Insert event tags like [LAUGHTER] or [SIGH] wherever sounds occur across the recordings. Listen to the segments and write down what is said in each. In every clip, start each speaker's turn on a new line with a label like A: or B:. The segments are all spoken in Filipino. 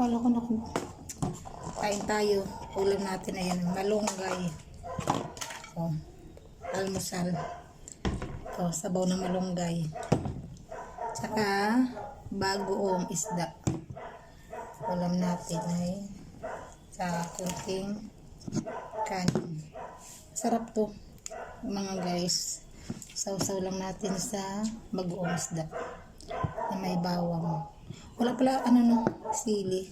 A: Kala ko na Kain tayo. Ulam natin na yan. Malunggay. O. Almusal. O, sabaw na malunggay. Tsaka, bagoong isda. Ulam natin ay sa kunting kanin. Sarap to. Mga guys. Sausaw lang natin sa bagoong isda. Na may bawang. Wala pala, ano no, sili.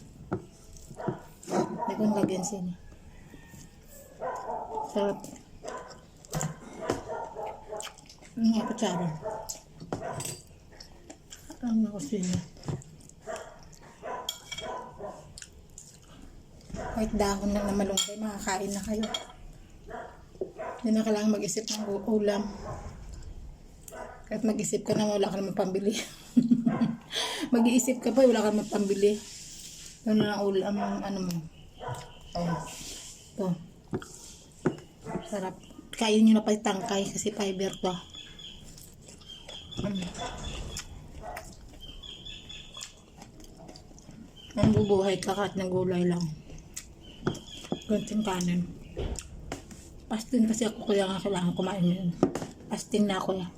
A: Hindi ko nilagyan sili. Sarap. Ano nga kutsara? Ano ko sili? Kahit dahon lang na malunggay, makakain na kayo. Hindi na kailangan mag-isip ng ulam. Kahit mag-isip ka na wala ka naman pambili. [LAUGHS] Mag-iisip ka pa, wala ka naman pambili. Ano na ulam, ano mo. Oh. Ito. Sarap. Kain nyo na pa tangkay kasi fiber to. Mm. Ang bubuhay ka kahit ng gulay lang. Ganting kanin. Pastin kasi ako kaya nga kailangan kumain yun. Pastin na ako yan.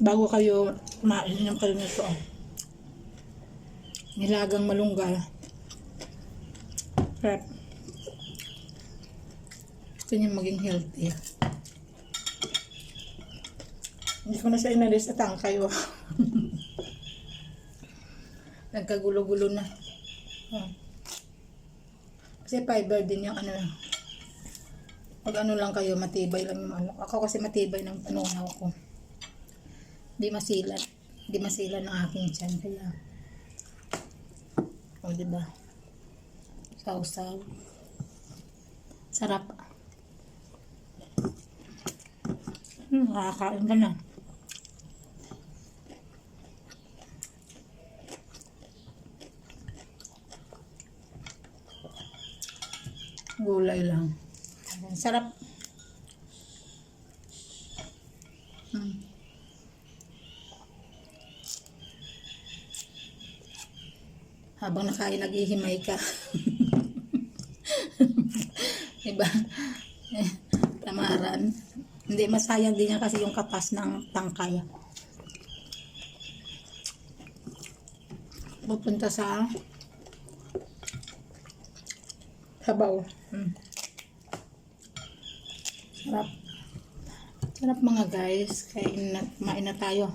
A: Bago kayo kumain ng kayo nito. Oh. Nilagang malunggay. Prep. Gusto niyo maging healthy. Hindi ko na siya inalis sa tangkay. Oh. [LAUGHS] Nagkagulo-gulo na. Oh. Kasi fiber din yung ano. Pag ano lang kayo, matibay lang yung ano. Ako kasi matibay ng panunaw ko. Di masilan. Di masilan ng aking tiyan. Kaya, o diba? Sausaw. Sarap. Hmm, nakakain ka na. Gulay lang. Sarap. Hmm. Habang nakain, naghihimay ka. [LAUGHS] diba? Eh, Tamaran. Hindi, masayang din yan kasi yung katas ng tangkay. Pupunta sa sabaw. Hmm. Sarap. Sarap mga guys. Kain na, kumain na tayo.